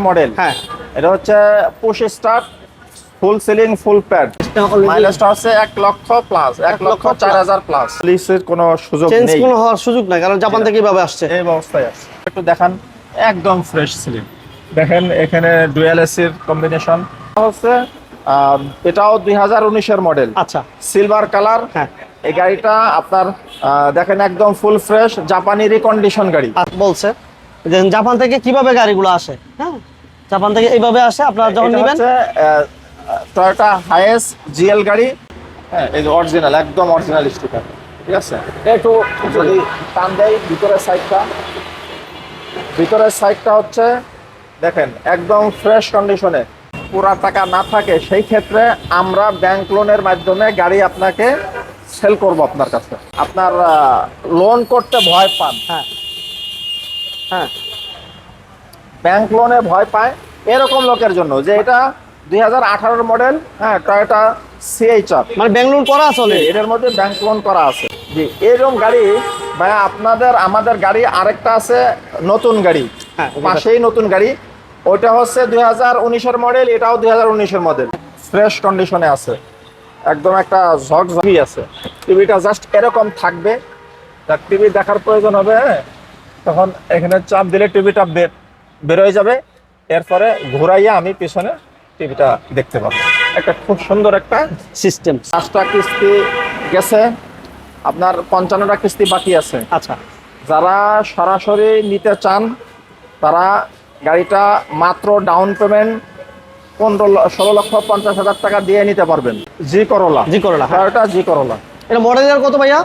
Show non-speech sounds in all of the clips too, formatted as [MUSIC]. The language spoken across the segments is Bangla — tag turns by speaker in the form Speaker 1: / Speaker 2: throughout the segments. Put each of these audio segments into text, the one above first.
Speaker 1: মডেল
Speaker 2: হ্যাঁ।
Speaker 1: এটা হচ্ছে push start full ceiling full pad মাইলেজটা হচ্ছে এক লক্ষ প্লাস এক লক্ষ চার হাজার প্লাস কোনো সুযোগ
Speaker 2: চেঞ্জ কোনো হওয়ার সুযোগ নাই কারণ জাপান থেকে এইভাবে আসছে।
Speaker 1: এই অবস্থায় আছে একটু দেখান একদম ফ্রেশ সিলিং দেখেন এখানে ডুয়েল এসির কম্বিনেশন হচ্ছে এটাও দুই হাজার উনিশের মডেল
Speaker 2: আচ্ছা।
Speaker 1: সিলভার কালার
Speaker 2: হ্যাঁ।
Speaker 1: এই গাড়িটা আপনার দেখেন একদম ফুল ফ্রেশ জাপানি রিকন্ডিশন গাড়ি।
Speaker 2: বলছে। যে জাপান থেকে কীভাবে গাড়িগুলো আসে হ্যাঁ? জাপান থেকে এইভাবে আসে আপনারা যখন নেবেন।
Speaker 1: টয়োটা হাইয়েস্ট জিএল গাড়ি। হ্যাঁ এই যে অরিজিনাল একদম অরিজিনাল স্টিকার ঠিক আছে? একটু যদি টান দেয় ভিতরের সাইডটা ভিতরের সাইডটা হচ্ছে দেখেন একদম ফ্রেশ কন্ডিশনে পুরা টাকা না থাকে সেই ক্ষেত্রে আমরা ব্যাংক লোনের মাধ্যমে গাড়ি আপনাকে সেল করব আপনার কাছে। আপনার লোন করতে ভয় পান।
Speaker 2: হ্যাঁ। হ্যাঁ।
Speaker 1: ব্যাংক লোনে ভয় পায় এরকম লোকের জন্য যে এটা দুই হাজার আঠারোর মডেল হ্যাঁ টয়োটা সিএইচআর
Speaker 2: মানে বেঙ্গলোর করা চলে
Speaker 1: এটার মধ্যে ব্যাংক লোন করা আছে। জি এরকম গাড়ি ভাই আপনাদের আমাদের গাড়ি আরেকটা আছে নতুন গাড়ি।
Speaker 2: হ্যাঁ
Speaker 1: পাশেই নতুন গাড়ি। ওইটা হচ্ছে দুই হাজার উনিশের মডেল এটাও দুই হাজার উনিশের মডেল ফ্রেশ কন্ডিশনে আছে। একদম একটা ঝকঝকি আছে। টিভিটা জাস্ট এরকম থাকবে। তার টিভি দেখার প্রয়োজন হবে হ্যাঁ? তখন এখানে চাপ দিলে টিভিটা বেরোয় যাবে। এরপরে ঘুরাইয়া আমি পিছনে টিভিটা দেখতে পাবো। একটা খুব সুন্দর একটা
Speaker 2: সিস্টেম
Speaker 1: পাঁচটা কিস্তি গেছে। আপনার পঞ্চান্নটা কিস্তি বাকি আছে।
Speaker 2: আচ্ছা।
Speaker 1: যারা সরাসরি নিতে চান তারা গাড়িটা মাত্র ডাউন পেমেন্ট পনেরো ষোলো লক্ষ পঞ্চাশ হাজার টাকা দিয়ে নিতে পারবেন। জি করলা।
Speaker 2: জি করলা হ্যাঁ।
Speaker 1: জি করলা।
Speaker 2: এটা মডেলের কত ভাইয়া?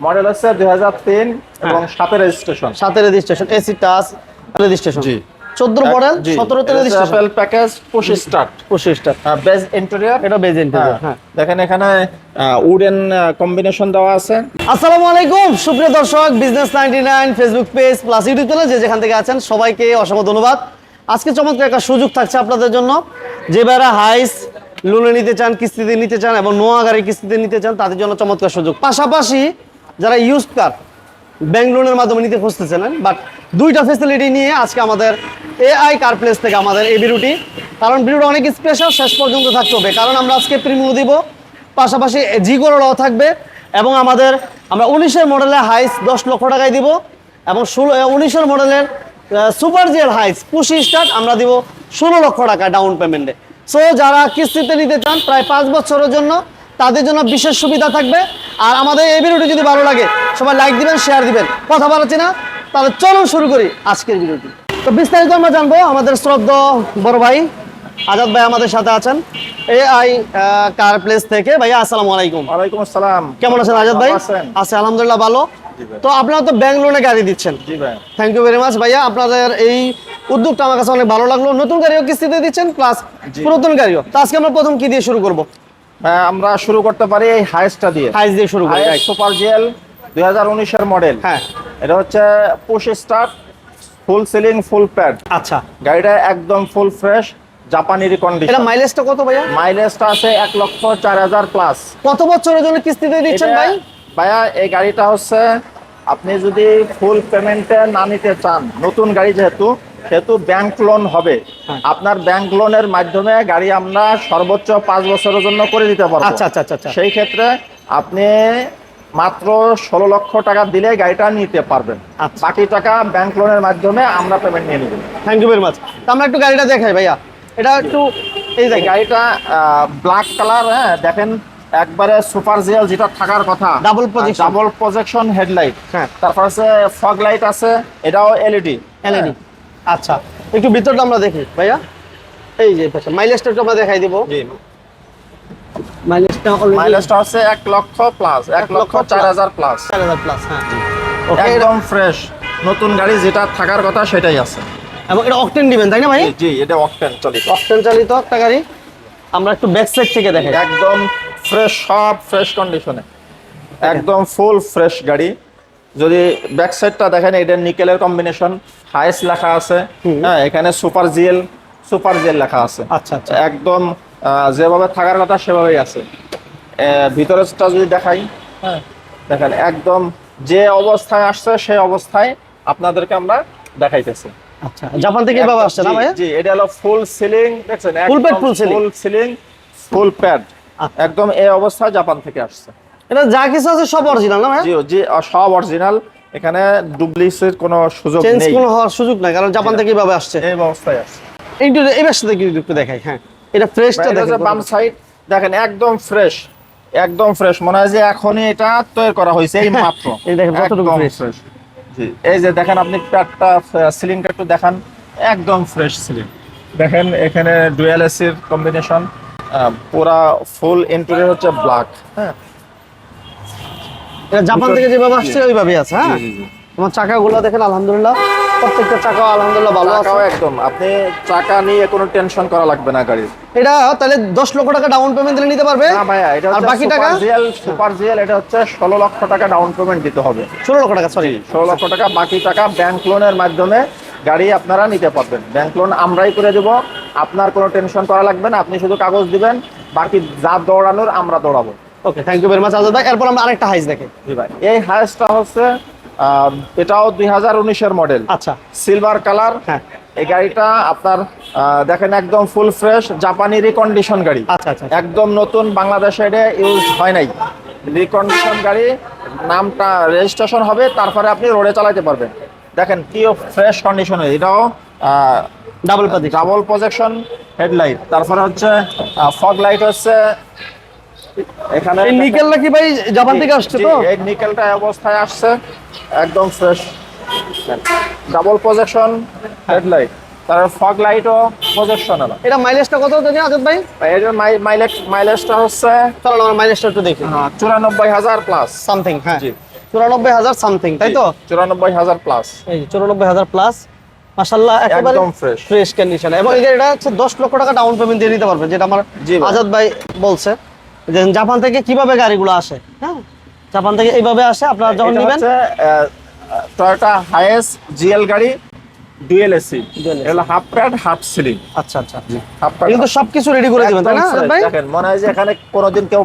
Speaker 1: মডেল হচ্ছে দুই হাজার তিন এবং সাতের রেজিস্ট্রেশন
Speaker 2: সাতের রেজিস্ট্রেশন এসি টাচ রেজিস্ট্রেশন
Speaker 1: জি।
Speaker 2: চোদ্দ মডেল সতেরোতে রেজিস্ট্রেশন
Speaker 1: অ্যাপেল প্যাকেজ পুশ স্টার্ট
Speaker 2: পঁচিশটা
Speaker 1: বেজ ইন্টেরিয়র
Speaker 2: এটা বেজ ইন্টেরিয়র হ্যাঁ।
Speaker 1: দেখেন এখানে উডেন কম্বিনেশন দেওয়া আছে।
Speaker 2: আসসালামু আলাইকুম সুপ্রিয় দর্শক business ninety nine Facebook page plus YouTube channel যে যেখান থেকে আছেন সবাইকে অসংখ্য ধন্যবাদ। আজকে চমৎকার একটা সুযোগ থাকছে আপনাদের জন্য। যে বেড়া হাইস লোনে নিতে চান কিস্তিতে নিতে চান এবং নোয়া গাড়ি কিস্তিতে নিতে চান তাদের জন্য চমৎকার সুযোগ। পাশাপাশি যারা ইউজ কার ব্যাংক লোনের মাধ্যমে নিতে খুঁজতেছেন বাট দুইটা ফেসিলিটি নিয়ে আজকে আমাদের এআই কার প্লেস থেকে আমাদের এই বিরুটি। কারণ বিরুটি অনেক স্পেশাল শেষ পর্যন্ত থাকতে হবে। কারণ আমরা আজকে প্রিমিও দিব, পাশাপাশি জি করোলাও থাকবে, এবং আমাদের আমরা উনিশের মডেলের হাইস দশ লক্ষ টাকায় দিব, এবং ষোলো উনিশের মডেলের super GL Hiace push start আমরা দিব ষোলো লক্ষ টাকা ডাউন পেমেন্টে সো যারা কিস্তিতে নিতে চান, প্রায় পাঁচ বছরের জন্য তাদের জন্য বিশেষ সুবিধা থাকবে। আর আমাদের এই ভিডিওটি যদি ভালো লাগে সবাই লাইক দিবেন শেয়ার দিবেন। কথা বলাচ্ছি না তাহলে চলুন শুরু করি আজকের ভিডিওটি। তো বিস্তারিত আমরা জানব আমাদের শ্রদ্ধ বড় ভাই আজাদ ভাই আমাদের সাথে আছেন এ আই কার প্লেস থেকে। ভাইয়া আসসালামু আলাইকুম।
Speaker 1: ওয়ালাইকুম আসসালাম।
Speaker 2: কেমন আছেন আজাদ ভাই? আছে আলহামদুলিল্লাহ ভালো। তো আপনারা তো ব্যাঙ্গলোরে গাড়ি দিচ্ছেন।
Speaker 1: জি ভাই।
Speaker 2: থ্যাংক ইউ ভেরি মাচ ভাইয়া আপনাদের এই উদ্যোগটা আমার কাছে অনেক ভালো লাগল। নতুন গাড়িও কিস্তিতে দিচ্ছেন প্লাস। পুরাতন গাড়িও। তো আজকে আমরা প্রথম কি দিয়ে শুরু করব?
Speaker 1: আমরা শুরু করতে পারি এই হাইসটা দিয়ে।
Speaker 2: হাইস দিয়ে শুরু করি
Speaker 1: সুপার জেল দুই উনিশের মডেল
Speaker 2: হ্যাঁ।
Speaker 1: এটা হচ্ছে push start full ceiling full pad
Speaker 2: আচ্ছা।
Speaker 1: গাড়িটা একদম ফুল ফ্রেশ জাপানি
Speaker 2: এটা
Speaker 1: রিকন্ডিশন
Speaker 2: মাইলেজটা কত ভাইয়া?
Speaker 1: মাইলেজটা আছে এক লক্ষ চার হাজার প্লাস
Speaker 2: কত বছরের জন্য কিস্তিতে দিচ্ছেন ভাই?
Speaker 1: ভাইয়া এই গাড়িটা হচ্ছে আপনি যদি ফুল পেমেন্টে না নিতে চান নতুন গাড়ি যেহেতু সেহেতু ব্যাংক লোন হবে।
Speaker 2: হ্যাঁ।
Speaker 1: আপনার ব্যাংক লোনের মাধ্যমে গাড়ি আমরা সর্বোচ্চ পাঁচ বছরের জন্য করে দিতে পারব।
Speaker 2: আচ্ছা আচ্ছা আচ্ছা আচ্ছা।
Speaker 1: সেই ক্ষেত্রে আপনি মাত্র ষোলো লক্ষ টাকা দিলে গাড়িটা নিতে পারবেন।
Speaker 2: আচ্ছা।
Speaker 1: বাকি টাকা ব্যাংক লোনের মাধ্যমে আমরা পেমেন্ট নিয়ে নেব।
Speaker 2: থ্যাংক ইউ ভেরি মাচ আমরা একটু গাড়িটা দেখাই ভাইয়া। এটা একটু এই দেখেন।
Speaker 1: গাড়িটা ব্ল্যাক কালার হ্যাঁ দেখেন একবারে সুপার জিএল যেটা থাকার কথা।
Speaker 2: Double projection।
Speaker 1: Double projection headlight
Speaker 2: হ্যাঁ।
Speaker 1: তারপর আছে ফগ লাইট আছে এটাও এলইডি
Speaker 2: এলইডি আচ্ছা একটু ভিতরটা আমরা দেখি ভাইয়া। এই যে আচ্ছা মাইলেজটা একটু আমরা দেখাই দিব।
Speaker 1: জি।
Speaker 2: মাইলেজটা
Speaker 1: মাইলেজটা হচ্ছে এক লক্ষ প্লাস এক
Speaker 2: এক
Speaker 1: লক্ষ
Speaker 2: লক্ষ
Speaker 1: চার
Speaker 2: plus।
Speaker 1: হাজার প্লাস
Speaker 2: চার হাজার প্লাস হ্যাঁ। ওকে
Speaker 1: একদম ফ্রেশ নতুন গাড়ি যেটা থাকার কথা সেটাই আছে।
Speaker 2: এবং এটা অকটেন দিবেন তাই না ভাই?
Speaker 1: জি, এটা অকটেন চলিত।
Speaker 2: অকটেন চালিত একটা গাড়ি। আমরা একটু ব্যাক সাইড থেকে দেখাই
Speaker 1: একদম ফ্রেশ সব ফ্রেশ কন্ডিশনে একদম ফুল ফ্রেশ গাড়ি। যদি ব্যাক সাইডটা দেখেন এটা নিকেলের কম্বিনেশন হাইস লেখা আছে হ্যাঁ এখানে সুপার জিএল সুপার জিএল লেখা আছে।
Speaker 2: আচ্ছা আচ্ছা।
Speaker 1: একদম যেভাবে থাকার কথা সেভাবেই আছে। আহ, ভিতরেরটা যদি দেখাই হ্যাঁ। দেখেন একদম যে অবস্থায় আসছে সেই অবস্থায় আপনাদেরকে আমরা দেখাইতেছি।
Speaker 2: আচ্ছা জাপান থেকে এভাবে আসছে না
Speaker 1: জি,
Speaker 2: ভাইয়া?
Speaker 1: জি এটা হলো ফুল সিলিং দেখছেন?
Speaker 2: Full pad full ceiling?
Speaker 1: Full ceiling full pad.
Speaker 2: আচ্ছা।
Speaker 1: একদম এই অবস্থায় জাপান থেকে আসছে।
Speaker 2: এটা যা কিছু আছে সব অরিজিনাল না ভাইয়া?
Speaker 1: জি জি সব অরিজিনাল এখানে ডুপ্লিসের কোনো সুযোগ
Speaker 2: চেঞ্জ কোনো হওয়ার সুযোগ নাই কারণ জাপান থেকে এভাবে আসছে।
Speaker 1: এই অবস্থায় আসছে।
Speaker 2: একটু এই ব্যবসা থেকে একটু দেখাই হ্যাঁ। এটা ফ্রেশটা দেখেন
Speaker 1: বাম সাইড দেখেন একদম ফ্রেশ একদম ফ্রেশ মনে হয় যে এখনই এটা তৈরি করা হয়েছে এই মাত্র। [LAUGHS]
Speaker 2: এই দেখেন কতটুকু।
Speaker 1: জি এই যে দেখেন আপনি প্যাডটা সিলিংটা একটু দেখান। একদম ফ্রেশ সিলিং দেখেন এখানে ডুয়াল এসির কম্বিনেশন পুরা ফুল ইন্টেরিয়র হচ্ছে ব্ল্যাক হ্যাঁ।
Speaker 2: এটা জাপান থেকে যেভাবে আসছে ওইভাবেই আছে হ্যাঁ। তোমার চাকাগুলো দেখেন আলহামদুলিল্লাহ প্রত্যেকটা চাকা আলহামদুলিল্লাহ ভালো আছে।
Speaker 1: একদম। আপনি চাকা নিয়ে কোনো টেনশন করা লাগবে না গাড়ির।
Speaker 2: এটা তাহলে দশ লক্ষ টাকা ডাউন পেমেন্ট দিলে নিতে পারবে?
Speaker 1: না ভাইয়া এটা
Speaker 2: আর বাকি টাকা?
Speaker 1: জিএল সুপার জিএল এটা হচ্ছে ষোলো লক্ষ টাকা ডাউন পেমেন্ট দিতে হবে।
Speaker 2: ষোলো লক্ষ টাকা সরি
Speaker 1: ষোলো লক্ষ টাকা বাকি টাকা ব্যাংক লোনের মাধ্যমে গাড়ি আপনারা নিতে পারবেন। ব্যাংক লোন আমরাই করে দেবো আপনার কোনো টেনশন করা লাগবে না আপনি শুধু কাগজ দিবেন বাকি যা দৌড়ানোর আমরা দৌড়াবো।
Speaker 2: Okay thank you very much Azad ভাই। এরপর আমরা আরেকটা হাইস দেখি।
Speaker 1: জি ভাই। এই হাইসটা হচ্ছে এটাও দুই হাজার উনিশের মডেল
Speaker 2: আচ্ছা।
Speaker 1: সিলভার কালার
Speaker 2: হ্যাঁ।
Speaker 1: এই গাড়িটা আপনার দেখেন একদম ফুল ফ্রেশ জাপানি রিকন্ডিশন গাড়ি।
Speaker 2: আচ্ছা আচ্ছা
Speaker 1: একদম নতুন বাংলাদেশে এটা ইউজ হয় নাই। রিকন্ডিশন গাড়ি নামটা রেজিস্ট্রেশন হবে তারপরে আপনি রোডে চালাতে পারবেন। দেখেন কি ফ্রেশ কন্ডিশনে এটাও
Speaker 2: ডাবল
Speaker 1: ডাবল প্রজেকশন হেডলাইট তারপরে হচ্ছে ফগ লাইট হচ্ছে এখানে
Speaker 2: এই নিকেলটা কি ভাই জাপান থেকে আসছে তো?
Speaker 1: এই নিকেলটা অবস্থায় আসছে একদম ফ্রেশ ডাবল প্রজেকশন হেডলাইট তারপর ফগ লাইটও প্রজেকশন আলা
Speaker 2: এটা মাইলেজটা কত জানি আজাদ ভাই?
Speaker 1: এর মাইলেজ মাইলেজটা হচ্ছে
Speaker 2: চলো আমার মাইলেজটা একটু দেখি।
Speaker 1: চুরানব্বই হাজার প্লাস
Speaker 2: সামথিং হ্যাঁ।
Speaker 1: জি।
Speaker 2: চুরানব্বই হাজার সামথিং তাই তো?
Speaker 1: চুরানব্বই হাজার প্লাস
Speaker 2: এই চুরানব্বই হাজার প্লাস মাসাল্লাহ একেবারে
Speaker 1: একদম fresh।
Speaker 2: ফ্রেশ কন্ডিশন এবং গাড়িটা হচ্ছে দশ লক্ষ টাকা ডাউন পেমেন্ট দিয়ে নিতে পারবে যেটা আমার আজাদ ভাই বলছে। জাপান থেকে কীভাবে গাড়িগুলো আসে হ্যাঁ? জাপান থেকে এইভাবে আসে আপনারা যখন নেবেন?
Speaker 1: টয়োটা হাইএস জিএল গাড়ি ডুয়েল এসি। এগুলো হাফ প্যাড হাফ সিলিং
Speaker 2: আচ্ছা আচ্ছা
Speaker 1: হাফ প্যাড
Speaker 2: কিন্তু সবকিছু রেডি করে দিবেন তাই না ভাই?
Speaker 1: দেখেন মনে হয় যে এখানে কোনোদিন কেউ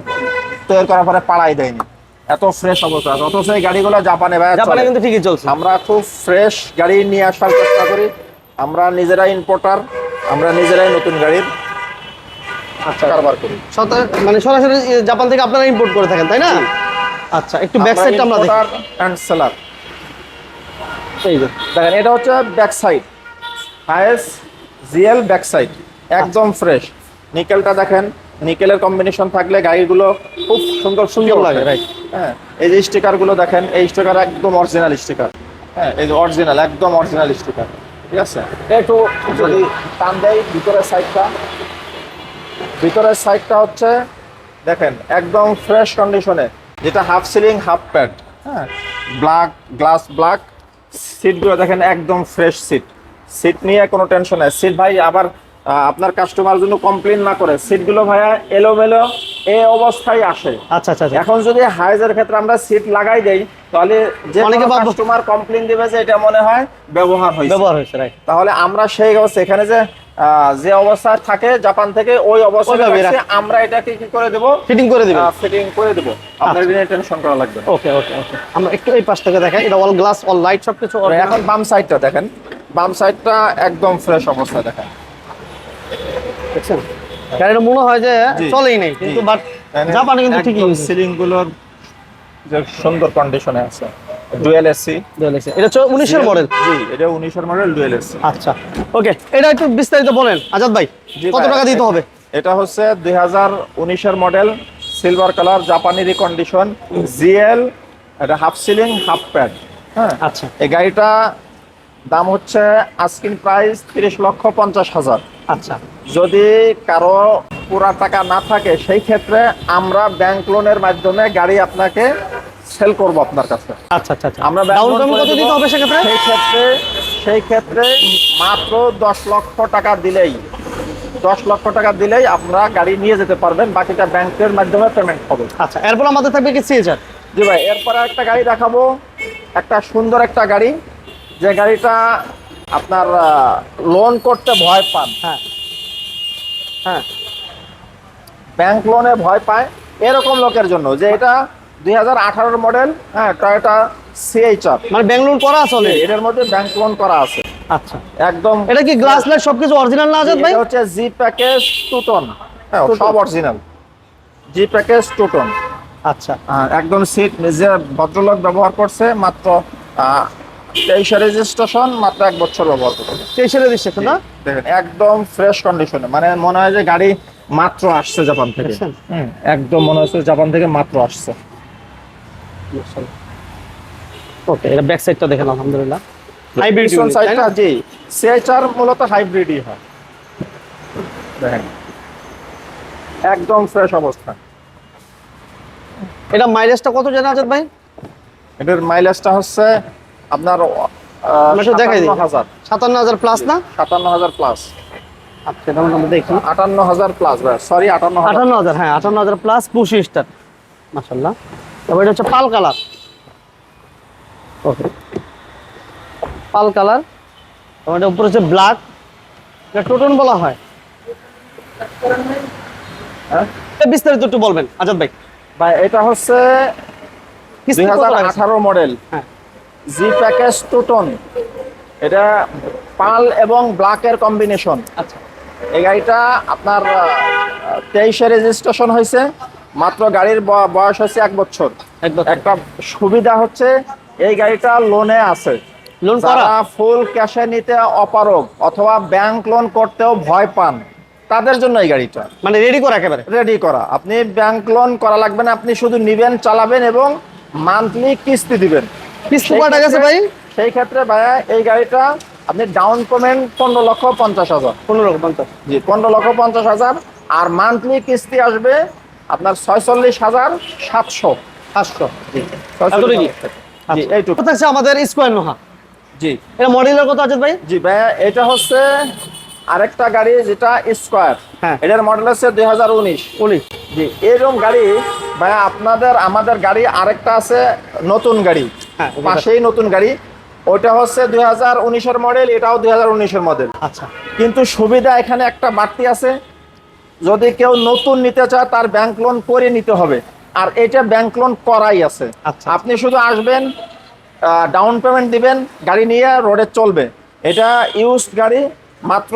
Speaker 1: তৈরি করার পরে পাড়াই দেয়নি। এত ফ্রেশ অবস্থা। আছে। অথচ এই গাড়িগুলো জাপানে ভাই
Speaker 2: জাপানে কিন্তু ঠিকই চলছে।
Speaker 1: আমরা খুব ফ্রেশ গাড়ি নিয়ে আসার চেষ্টা করি। আমরা নিজেরাই ইম্পোর্টার আমরা নিজেরাই নতুন গাড়ির কারবার করি।
Speaker 2: মানে সরাসরি জাপান থেকে আপনারা ইম্পোর্ট করে থাকেন তাই না? আচ্ছা একটু ব্যাক সাইডটা আমরা দেখি।
Speaker 1: অ্যান্ড সেলার
Speaker 2: এই যে।
Speaker 1: দেখেন এটা হচ্ছে back side Hiace GL back side একদম ফ্রেশ নিকেলটা দেখেন নিকেলের কম্বিনেশন থাকলে গাড়িগুলো খুব সুন্দর
Speaker 2: সুন্দর লাগে, right.
Speaker 1: হ্যাঁ এই যে স্টিকারগুলো দেখেন এই স্টিকার একদম অরিজিনাল স্টিকার হ্যাঁ এই যে অরিজিনাল একদম অরিজিনাল স্টিকার ঠিক আছে? একটু যদি টান দেয় ভিতরের সাইডটা ভিতরের সাইডটা হচ্ছে দেখেন একদম ফ্রেশ কন্ডিশনে যেটা হাফ সিলিং হাফ প্যাড হ্যাঁ? ব্ল্যাক গ্লাস ব্ল্যাক সিটগুলো দেখেন একদম ফ্রেশ সিট সিট নিয়ে কোনো টেনশন নেই। সিট ভাই আবার আপনার কাস্টমার জন্য কমপ্লেন না করে সিটগুলো ভাইয়া এলোমেলো এ অবস্থায় আসে।
Speaker 2: আচ্ছা আচ্ছা আচ্ছা।
Speaker 1: এখন যদি হাইজের ক্ষেত্রে আমরা সিট লাগাই দেই তাহলে যে
Speaker 2: অনেকে
Speaker 1: কাস্টমার কমপ্লেন দিবে যে এটা মনে হয় ব্যবহার হয়েছে।
Speaker 2: ব্যবহার হয়েছে রাইট
Speaker 1: তাহলে আমরা সেই অবস্থা। এখানে যে যে অবস্থায় থাকে জাপান থেকে ওই অবস্থায় আমরা এটাকে কি করে দেবো?
Speaker 2: ফিটিং করে দিবেন
Speaker 1: ফিটিং করে দেবো। আপনার টেনশন করা লাগবে।
Speaker 2: ওকে ওকে ওকে। আমরা একটু এই পাশ থেকে দেখাই। এটা অল গ্লাস অল লাইট সবকিছু
Speaker 1: এখন বাম সাইডটা দেখেন। বাম সাইডটা একদম ফ্রেশ অবস্থায় দেখেন।
Speaker 2: দেখছেন? গাড়িটা মনে হয় যে চলেই নেই কিন্তু। বাট জাপানে কিন্তু ঠিকই
Speaker 1: সিলিংগুলোর যে সুন্দর কন্ডিশনে আছে। ডুয়েল এসি
Speaker 2: হয়েছে এটা হচ্ছে উনিশের মডেল
Speaker 1: জি এটা মডেল ডুয়েল এসি
Speaker 2: আচ্ছা। ওকে এটা একটু বিস্তারিত বলেন আজাদ ভাই। কত টাকা দিতে হবে?
Speaker 1: এটা হচ্ছে মডেল সিলভার কালার জাপানি রিকন্ডিশন জিএল এটা হাফ সিলিং হাফ প্যাড হ্যাঁ?
Speaker 2: আচ্ছা।
Speaker 1: এই গাড়িটা দাম হচ্ছে আস্কিং প্রাইস তিরিশ লক্ষ পঞ্চাশ হাজার।
Speaker 2: আচ্ছা।
Speaker 1: যদি কারও পুরা টাকা না থাকে সেই ক্ষেত্রে আমরা ব্যাংক লোনের মাধ্যমে গাড়ি আপনাকে সেল করব আপনার কাছে।
Speaker 2: আচ্ছা আচ্ছা আচ্ছা।
Speaker 1: আমরা
Speaker 2: ডাউন পেমেন্ট কত দিতে হবে সেক্ষেত্রে?
Speaker 1: সেই ক্ষেত্রে সেই ক্ষেত্রে মাত্র দশ লক্ষ টাকা দিলেই দশ লক্ষ টাকা দিলেই আমরা গাড়ি নিয়ে যেতে পারবেন বাকিটা ব্যাংকের মাধ্যমে পেমেন্ট হবে।
Speaker 2: আচ্ছা এরপর আমাদের থাকবে কি সিএচআর
Speaker 1: জি ভাই এরপরে একটা গাড়ি দেখাবো। একটা সুন্দর একটা গাড়ি যে গাড়িটা আপনার লোন করতে ভয় পান।
Speaker 2: হ্যাঁ
Speaker 1: হ্যাঁ। ব্যাংক লোনে ভয় পায় এরকম লোকের জন্য যে এটা দুই হাজার আঠারোর মডেল হ্যাঁ টয়োটা সিএইচআর
Speaker 2: মানে ব্যাঙ্গালোর করা আছে
Speaker 1: এটার মধ্যে ব্যাংক লোন করা আছে।
Speaker 2: আচ্ছা।
Speaker 1: একদম
Speaker 2: এটা কি গ্লাস লাইট সবকিছু অরিজিনাল না আজাদ ভাই?
Speaker 1: হচ্ছে জি প্যাকেজ টু টন হ্যাঁ সব original G package two tone
Speaker 2: আচ্ছা।
Speaker 1: একদম সিট যে ভদ্রলোক ব্যবহার করছে মাত্র তেইশে রেজিস্ট্রেশন মাত্র এক বছর ব্যবহার করছে।
Speaker 2: তেইশের রেজিস্ট্রেশন না?
Speaker 1: দেখেন একদম ফ্রেশ কন্ডিশনে মানে মনে হয় যে গাড়ি মাত্র আসছে জাপান থেকে। একদম মনে হচ্ছে জাপান থেকে মাত্র আসছে।
Speaker 2: ওকে এটা ব্যাক সাইডটা দেখেন আলহামদুলিল্লাহ। হাইব্রিড
Speaker 1: সাইডটা জি সিএইচআর মূলত হাইব্রিডই হয়। দেখেন। একদম ফ্রেশ অবস্থা।
Speaker 2: এটা মাইলেজটা কত জানা আজাদ ভাই?
Speaker 1: এটার মাইলেজটা হচ্ছে আপনার
Speaker 2: দেখাই দিই।
Speaker 1: সাতান্ন হাজার।
Speaker 2: প্লাস না?
Speaker 1: সাতান্ন হাজার প্লাস
Speaker 2: আচ্ছা আমরা দেখি।
Speaker 1: আটান্ন হাজার প্লাস সরি আটান্ন
Speaker 2: আটান্ন হাজার হ্যাঁ আটান্ন হাজার প্লাস পঁচিশ স্টার মাসাল্লাহ তারপর এটা হচ্ছে পাল কালার। ওকে পাল কালার। তারপর এটা উপরে হচ্ছে ব্ল্যাক এটা টোটন বলা হয়।
Speaker 1: হ্যাঁ?
Speaker 2: বিস্তারিত একটু বলবেন আজাদ ভাই।
Speaker 1: ভাই এটা হচ্ছে দুই আঠারো মডেল
Speaker 2: হ্যাঁ।
Speaker 1: জি প্যাকেজ টু টন এটা পাল এবং ব্ল্যাকের কম্বিনেশন
Speaker 2: আচ্ছা।
Speaker 1: এই গাড়িটা আপনার তেইশে রেজিস্ট্রেশন হয়েছে। মাত্র গাড়ির বয়স হচ্ছে এক বছর। একটা সুবিধা হচ্ছে এই গাড়িটা লোনে আছে।
Speaker 2: লোন করা?
Speaker 1: ফুল ক্যাশে নিতে অপারগ অথবা ব্যাংক লোন করতেও ভয় পান তাদের জন্য এই গাড়িটা।
Speaker 2: মানে রেডি করা একেবারে?
Speaker 1: রেডি করা। আপনি ব্যাংক লোন করা লাগবে না আপনি শুধু নিবেন চালাবেন এবং মান্থলি কিস্তি দিবেন।
Speaker 2: কিস্তি কয়টা গেছে ভাই?
Speaker 1: সেই ক্ষেত্রে ভাইয়া এই গাড়িটা আপনি ডাউন পেমেন্ট পনেরো লক্ষ পঞ্চাশ হাজার।
Speaker 2: পনেরো পঞ্চাশ।
Speaker 1: জি পনেরো লক্ষ পঞ্চাশ হাজার। আর মান্থলি কিস্তি আসবে আপনার ছয়চল্লিশ হাজার সাতশো।
Speaker 2: কত থাকছে আমাদের স্কোয়ার নোহা?
Speaker 1: জি।
Speaker 2: এটা মডেলের কত আজাদ ভাই?
Speaker 1: জি ভাইয়া এটা হচ্ছে আরেকটা গাড়ি যেটা স্কোয়ার।
Speaker 2: হ্যাঁ।
Speaker 1: এটার মডেল হচ্ছে দুই হাজার উনিশ।
Speaker 2: উনিশ।
Speaker 1: জি এরকম গাড়ি ভাইয়া আপনাদের আমাদের গাড়ি আরেকটা আছে নতুন গাড়ি।
Speaker 2: হ্যাঁ,
Speaker 1: পাশেই নতুন গাড়ি। ওইটা হচ্ছে দুই হাজার উনিশের মডেল এটাও দুই হাজার উনিশের মডেল।
Speaker 2: আচ্ছা।
Speaker 1: কিন্তু সুবিধা এখানে একটা বাড়তি আছে। যদি কেউ নতুন নিতে চায় তার ব্যাংক লোন করে নিতে হবে। আর এটা ব্যাংক লোন করাই আছে।
Speaker 2: আচ্ছা।
Speaker 1: আপনি শুধু আসবেন ডাউন পেমেন্ট দিবেন গাড়ি নিয়ে রোডে চলবে। এটা ইউজড গাড়ি মাত্র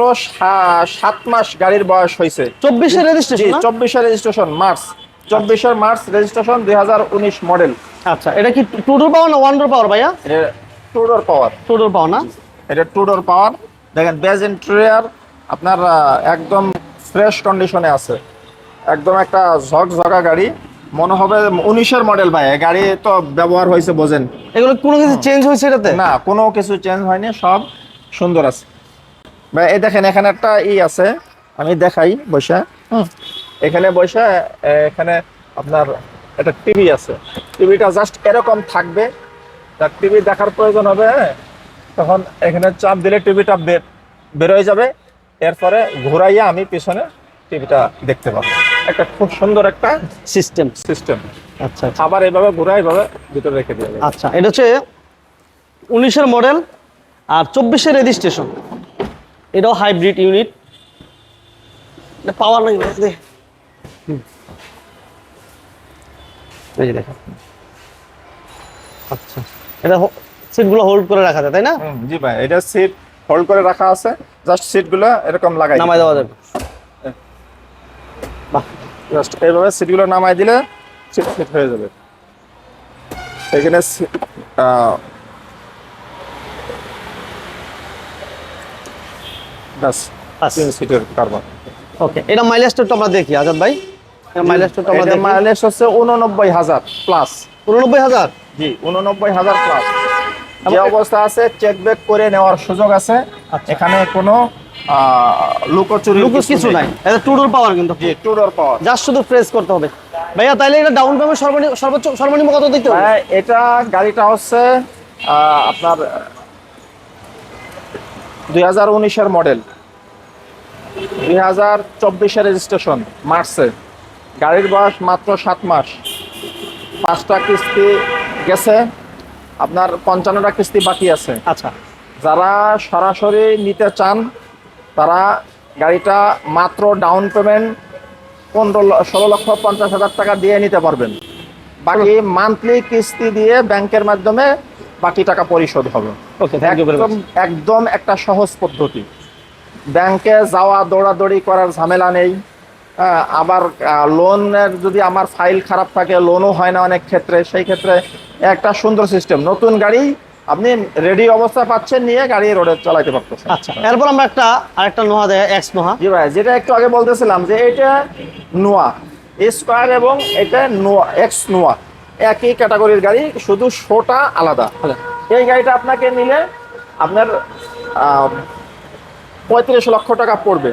Speaker 1: সাত মাস গাড়ির বয়স হয়েছে। চব্বিশে
Speaker 2: রেজিস্ট্রেশন
Speaker 1: চব্বিশের রেজিস্ট্রেশন মার্চ। চব্বিশের মার্চ রেজিস্ট্রেশন দুই হাজার উনিশ মডেল
Speaker 2: আচ্ছা এটা কি টু ডোর পাওয়ার না ওয়ান ডোর পাওয়ার ভাইয়া?
Speaker 1: Two door power
Speaker 2: two door power না?
Speaker 1: এটা টু ডোর পাওয়ার দেখেন বেজ ইন্টেরিয়ার আপনার একদম ফ্রেশ কন্ডিশনে আছে। একদম একটা ঝকঝকা গাড়ি। মনে হবে উনিশের মডেল ভাই গাড়ি তো ব্যবহার হয়েছে বোঝেন।
Speaker 2: এগুলো কোনো কিছু চেঞ্জ হয়েছে এটাতে?
Speaker 1: না কোনো কিছু চেঞ্জ হয়নি সব সুন্দর আছে। ভাই এই দেখেন এখানে একটা ই আছে আমি দেখাই বসে। হুম। এখানে বসে এখানে আপনার একটা টিভি আছে। টিভিটা জাস্ট এরকম থাকবে। তার টিভি দেখার প্রয়োজন হবে হ্যাঁ। তখন এখানে চাপ দিলে টিভিটা বের বেরোয় যাবে। এরপরে ঘুরাইয়া আমি পিছনে টিভিটা দেখতে পাবো। একটা খুব সুন্দর একটা
Speaker 2: সিস্টেম
Speaker 1: সিস্টেম
Speaker 2: আচ্ছা আচ্ছা।
Speaker 1: আবার এইভাবে ঘুরাই এইভাবে ভিতরে রেখে দিয়ে
Speaker 2: আচ্ছা এটা হচ্ছে উনিশের মডেল আর চব্বিশের রেজিস্ট্রেশন এটাও হাইব্রিড ইউনিট পাওয়ার নাই। এই দেখো আচ্ছা এটা সিটগুলো হোল্ড করে রাখা যায় তাই না?
Speaker 1: জি ভাই এটা সিট হোল্ড করে রাখা আছে। জাস্ট সিটগুলো এরকম লাগাই
Speaker 2: নামাই দেওয়া যাবে। বাহ
Speaker 1: জাস্ট এইভাবে সিটগুলো নামাই দিলে সিট ফিট হয়ে যাবে। এখানে ব্যাস। তিন সিটের কারবার
Speaker 2: ওকে এটা মাইলেজটা একটু আমরা দেখি আজাদ ভাই। মাইলেজটা একটু আমরা
Speaker 1: মাইলেজ হচ্ছে উননব্বই হাজার প্লাস
Speaker 2: উননব্বই হাজার?
Speaker 1: জি উননব্বই হাজার প্লাস যে অবস্থা আছে চেক ব্যাক করে নেওয়ার সুযোগ আছে।
Speaker 2: আচ্ছা।
Speaker 1: এখানে কোনো লুকোচুরি
Speaker 2: কিছু নাই। এটা টুডোর পাওয়ার কিন্তু।
Speaker 1: জি টুডোর পাওয়ার
Speaker 2: জাস্ট শুধু প্রেস করতে হবে। ভাইয়া এটা ডাউন পেমেন্ট সর্বনিম্ন সর্বোচ্চ সর্বনিম্ন কত দিতে হবে?
Speaker 1: এটা গাড়িটা হচ্ছে আপনার দুই হাজার উনিশের মডেল দুই হাজার রেজিস্ট্রেশন মার্চে গাড়ির বয়স মাত্র সাত মাস। পাঁচটা কিস্তি গেছে। আপনার পঞ্চান্নটা কিস্তি বাকি আছে।
Speaker 2: আচ্ছা।
Speaker 1: যারা সরাসরি নিতে চান তারা গাড়িটা মাত্র ডাউন পেমেন্ট পনেরো ষোলো লক্ষ পঞ্চাশ হাজার টাকা দিয়ে নিতে পারবেন। বাকি মান্থলি কিস্তি দিয়ে ব্যাংকের মাধ্যমে বাকি টাকা পরিশোধ হবে। একদম একদম একটা সহজ পদ্ধতি। ব্যাংকে যাওয়া দৌড়াদৌড়ি করার ঝামেলা নেই। আবার লোনের যদি আমার ফাইল খারাপ থাকে লোনও হয় না অনেক ক্ষেত্রে সেই ক্ষেত্রে একটা সুন্দর সিস্টেম নতুন গাড়ি আপনি রেডি অবস্থা পাচ্ছেন নিয়ে গাড়ি রোডে চালাতে পারতেছেন।
Speaker 2: আচ্ছা এরপর আমরা একটা আরেকটা নোহা দেয় এক্স নোহা।
Speaker 1: জি ভাই যেটা একটু আগে বলতেছিলাম যে এটা নোয়া স্কোয়ার এবং এটা নোয়া এক্স নোয়া একই ক্যাটাগরির গাড়ি শুধু শোটা আলাদা। এই গাড়িটা আপনাকে নিলে আপনার পঁয়ত্রিশ লক্ষ টাকা পড়বে।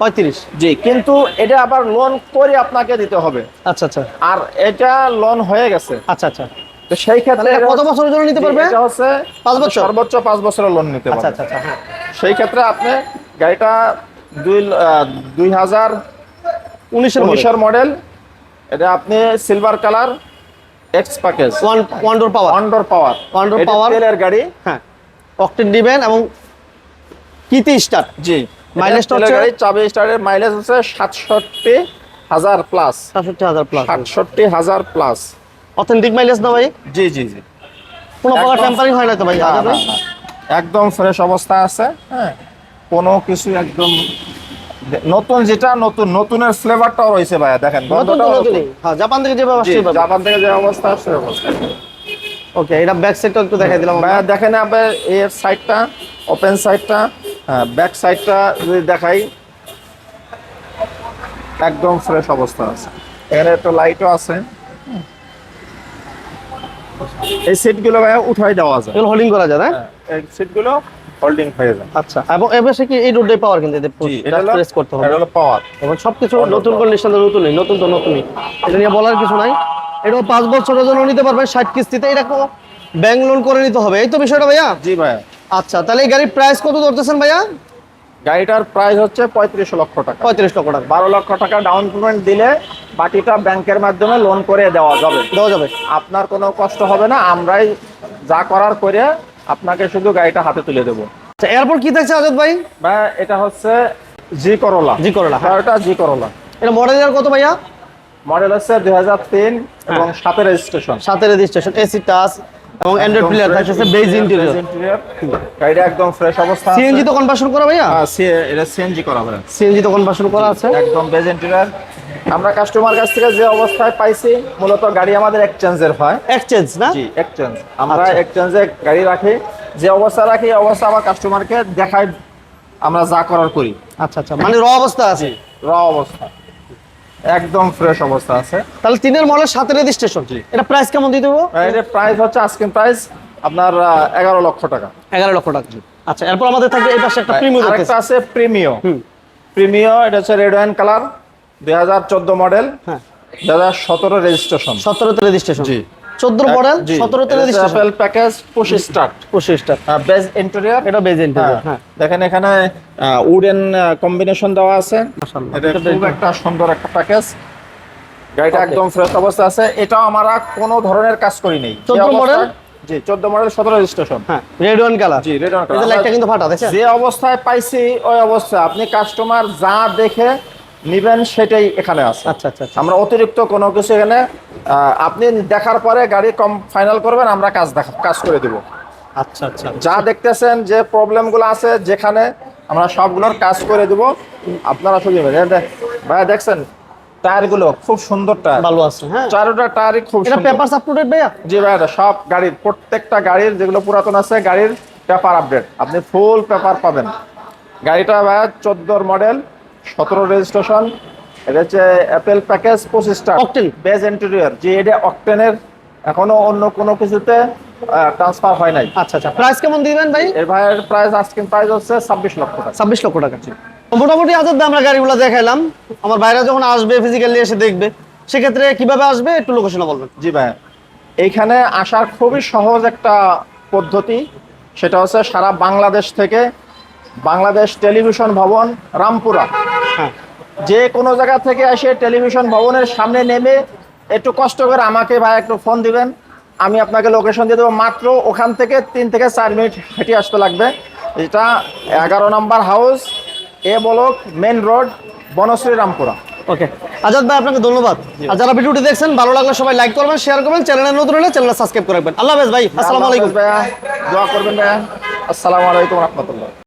Speaker 2: পঁয়ত্রিশ।
Speaker 1: জি। কিন্তু এটা আবার লোন করে আপনাকে দিতে হবে।
Speaker 2: আচ্ছা আচ্ছা।
Speaker 1: আর এটা লোন হয়ে গেছে।
Speaker 2: আচ্ছা আচ্ছা।
Speaker 1: তো সেই ক্ষেত্রে
Speaker 2: কত বছরের জন্য নিতে পারবে?
Speaker 1: এটা হচ্ছে
Speaker 2: পাঁচ বছর?
Speaker 1: সর্বোচ্চ পাঁচ বছরের লোন নিতে
Speaker 2: আচ্ছা
Speaker 1: পারবে।
Speaker 2: আচ্ছা আচ্ছা। হ্যাঁ
Speaker 1: সেই ক্ষেত্রে আপনি গাড়িটা দুই দুই হাজার
Speaker 2: উনিশের
Speaker 1: উনিশের মডেল এটা আপনি silver colour X package
Speaker 2: one one door power
Speaker 1: under power
Speaker 2: door power।
Speaker 1: তেলের গাড়ি।
Speaker 2: হ্যাঁ। অকটেন দিবেন এবং কিতে স্টার্ট
Speaker 1: জি।
Speaker 2: Mileage টা হচ্ছে-
Speaker 1: চাবি স্টারের মাইলেজ হচ্ছে সাতষট্টি হাজার প্লাস
Speaker 2: সাতষট্টি হাজার প্লাস
Speaker 1: সাতষট্টি হাজার প্লাস
Speaker 2: অথেন্টিক মাইলেজ না ভাই?
Speaker 1: জি জি জি।
Speaker 2: কোনো প্রকার টেম্পারিং হয় না তো ভাই।
Speaker 1: একদম ফ্রেশ অবস্থা আছে হ্যাঁ? কোনো কিছু একদম নতুন যেটা নতুন নতুনের ফ্লেভারটাও রয়েছে ভাইয়া দেখেন
Speaker 2: হ্যাঁ জাপান থেকে যেভাবে
Speaker 1: জি, জাপান থেকে যে অবস্থা আসছে অবস্থা।
Speaker 2: ওকে এটা ব্যাক সাইডটা একটু দেখাই দিলাম
Speaker 1: ভাইয়া দেখেন আপনার এর সাইডটা ওপেন সাইডটা ব্যাক সাইডটা যদি দেখাই একদম ফ্রেশ অবস্থা আছে। এখানে একটা লাইটও আছে। এই সিটগুলো ভাইয়া উঠাই দেওয়া যায়।
Speaker 2: এগুলো হোল্ডিং করা যায় না?
Speaker 1: হ্যাঁ, এই সিটগুলো হোল্ডিং হয়ে যায়।
Speaker 2: আচ্ছা এবং এবার সে কি এই রোডে পাওয়ার কিন্তু
Speaker 1: এটা
Speaker 2: প্রেস করতে হবে।
Speaker 1: এটা হলো পাওয়ার
Speaker 2: এবং সবকিছু নতুন. কন্ডিশন নতুনই নতুন তো নতুনই। এটা নিয়ে বলার কিছু নাই। এটাও পাঁচ বছরের জন্য নিতে পারবেন ষাট কিস্তিতে। এটা ব্যাংক লোন করে নিতে হবে। এই তো বিষয়টা ভাইয়া?
Speaker 1: জি ভাইয়া।
Speaker 2: আচ্ছা তাহলে এই গাড়ির প্রাইস কত ধরতেছেন ভাইয়া?
Speaker 1: গাড়িটার প্রাইস হচ্ছে পঁয়ত্রিশ লক্ষ টাকা।
Speaker 2: পঁয়ত্রিশ লক্ষ টাকা।
Speaker 1: বারো লক্ষ টাকা ডাউন পেমেন্ট দিলে বাকিটা ব্যাংকের মাধ্যমে লোন করে দেওয়া যাবে।
Speaker 2: দেওয়া যাবে।
Speaker 1: আপনার কোনো কষ্ট হবে না আমরাই যা করার করে আপনাকে শুধু গাড়িটা হাতে তুলে দেবো।
Speaker 2: আচ্ছা এরপর কি থাকছে আজাদ ভাই?
Speaker 1: বা এটা হচ্ছে জি করলা
Speaker 2: জি করলা হ্যাঁ।
Speaker 1: এটা জি করলা
Speaker 2: এটা মডেল ইয়ার কত ভাইয়া?
Speaker 1: মডেল হচ্ছে দুই হাজার তিন এবং সাতের রেজিস্ট্রেশন
Speaker 2: সাথে রেজিস্ট্রেশন এসি টাচ এবং অ্যান্ড্রয়েড প্লেয়ার বেজ ইন্টেরিয়র
Speaker 1: গাড়িটা একদম ফ্রেশ অবস্থা
Speaker 2: সিএনজি তো কনভার্সন করা ভাইয়া?
Speaker 1: হ্যাঁ, এটা সিএনজি করা
Speaker 2: সিএনজি তো কনভার্সন করা আছে।
Speaker 1: একদম বেজ ইন্টেরিয়র আমরা কাস্টমার কাছ থেকে যে অবস্থায় পাইছি মূলত গাড়ি আমাদের এক্সচেঞ্জের হয়।
Speaker 2: এক্সচেঞ্জ না?
Speaker 1: জি এক্সচেঞ্জ আমরা
Speaker 2: আচ্ছা।
Speaker 1: এক্সচেঞ্জে গাড়ি রাখি। যে অবস্থা রাখি অবস্থা আমার কাস্টমারকে দেখাই আমরা যা করার করি।
Speaker 2: আচ্ছা আচ্ছা। মানে র অবস্থা আছে।
Speaker 1: র অবস্থা। একদম ফ্রেশ অবস্থা আছে।
Speaker 2: তাহলে তিনের মলের সাথে রেজিস্ট্রেশন এটা প্রাইস কেমন দিয়ে দেবো?
Speaker 1: এটা প্রাইস হচ্ছে আজকের প্রাইস আপনার এগারো লক্ষ টাকা।
Speaker 2: এগারো লক্ষ টাকা। আচ্ছা এরপর আমাদের থাকবে এই পাশে একটা প্রিমিয়াম
Speaker 1: আরেকটা আছে প্রিমিয়ম
Speaker 2: হুম।
Speaker 1: প্রিমিও এটা হচ্ছে রেড ওয়াইন কালার দুই হাজার চোদ্দ মডেল
Speaker 2: হ্যাঁ।
Speaker 1: দুই হাজার সতেরো রেজিস্ট্রেশন
Speaker 2: সতেরোতে রেজিস্ট্রেশন
Speaker 1: জি।
Speaker 2: চোদ্দ মডেল
Speaker 1: এটা
Speaker 2: রেজিস্ট্রেশন
Speaker 1: প্যাকেজ পুশ স্টার্ট
Speaker 2: পঁচিশটা
Speaker 1: বেজ ইন্টেরিয়র
Speaker 2: এটা বেজ ইন্টেরিয়র হ্যাঁ।
Speaker 1: দেখেন এখানে উডেন কম্বিনেশন দেওয়া আছে। এটা
Speaker 2: এটা
Speaker 1: খুব একটা সুন্দর একটা প্যাকেজ গাড়িটা একদম ফ্রেশ অবস্থা আছে। এটাও আমরা কোনো ধরনের কাজ করি নেই।
Speaker 2: 14 model?
Speaker 1: জি চোদ্দ মডেল সতেরো রেজিস্ট্রেশন
Speaker 2: হ্যাঁ রেড ওয়ান কালার
Speaker 1: জি রেড
Speaker 2: যে লাইটটা কিন্তু ফাটা
Speaker 1: যে অবস্থায় পাইছি ওই অবস্থা আপনি কাস্টমার যা দেখে নিবেন সেটাই এখানে আছে।
Speaker 2: আচ্ছা আচ্ছা আচ্ছা।
Speaker 1: আমরা অতিরিক্ত কোনো কিছু এখানে আপনি দেখার পরে গাড়ি কম ফাইনাল করবেন আমরা কাজ দেখা কাজ করে দিব।
Speaker 2: আচ্ছা আচ্ছা
Speaker 1: যা দেখতেছেন যে প্রবলেমগুলো আছে যেখানে আমরা সবগুলোর কাজ করে দিব। আপনারা শুধু ভাইয়া দেখছেন টায়ারগুলো খুব সুন্দর টায়ার।
Speaker 2: ভালো আছে হ্যাঁ।
Speaker 1: চারোটা টায়ারই খুব
Speaker 2: এটা
Speaker 1: সুন্দর।
Speaker 2: পেপার আপ ভাইয়া?
Speaker 1: জি ভাইয়া সব গাড়ির প্রত্যেকটা গাড়ির যেগুলো পুরাতন আছে গাড়ির পেপার আপডেট আপনি ফুল পেপার পাবেন। গাড়িটা ভাইয়া চোদ্দোর মডেল সতেরো রেজিস্ট্রেশন এটা হচ্ছে অ্যাপেল প্যাকেজ পঁচিশটা
Speaker 2: Octane?
Speaker 1: বেজ ইন্টেরিয়র যে এটা অকটেনের এখনও অন্য কোনো কিছুতে ট্রান্সফার হয় নাই।
Speaker 2: আচ্ছা আচ্ছা। প্রাইস কেমন দিবেন ভাই?
Speaker 1: এর ভাইয়ের প্রাইস আজকের প্রাইস হচ্ছে ছাব্বিশ লক্ষ টাকা।
Speaker 2: ছাব্বিশ লক্ষ টাকা মোটামুটি আজাদ আমরা গাড়িগুলো দেখাইলাম। আমার বাইরে যখন আসবে ফিজিক্যালি এসে দেখবে। সেক্ষেত্রে কীভাবে আসবে একটু লোকেশনে বলবেন।
Speaker 1: জি ভাই এইখানে আসার খুবই সহজ একটা পদ্ধতি সেটা হচ্ছে সারা বাংলাদেশ থেকে বাংলাদেশ টেলিভিশন ভবন রামপুরা।
Speaker 2: হ্যাঁ।
Speaker 1: যে কোনো জায়গা থেকে এসে টেলিভিশন ভবনের সামনে নেমে একটু কষ্ট করে আমাকে ভাই একটু ফোন দিবেন। আমি আপনাকে লোকেশন দিয়ে দেবো। মাত্র ওখান থেকে তিন থেকে চার মিনিট হেঁটে আসতে লাগবে। এটা এগারো number house A block main road Banasree Rampura.
Speaker 2: Okay Azad ভাই আপনাকে ধন্যবাদ। আর যারা ভিডিওটি দেখছেন ভালো লাগলে সবাই লাইক করবেন শেয়ার করবেন। চ্যানেলে নতুন হলে চ্যানেলটা সাবস্ক্রাইব করে রাখবেন। আল্লাহ হাফেজ ভাই আসসালামু আলাইকুম।
Speaker 1: ভাইয়া। দোয়া করবেন ভাইয়া। আসসালামু আলাইকুম রহমতুল্লাহ।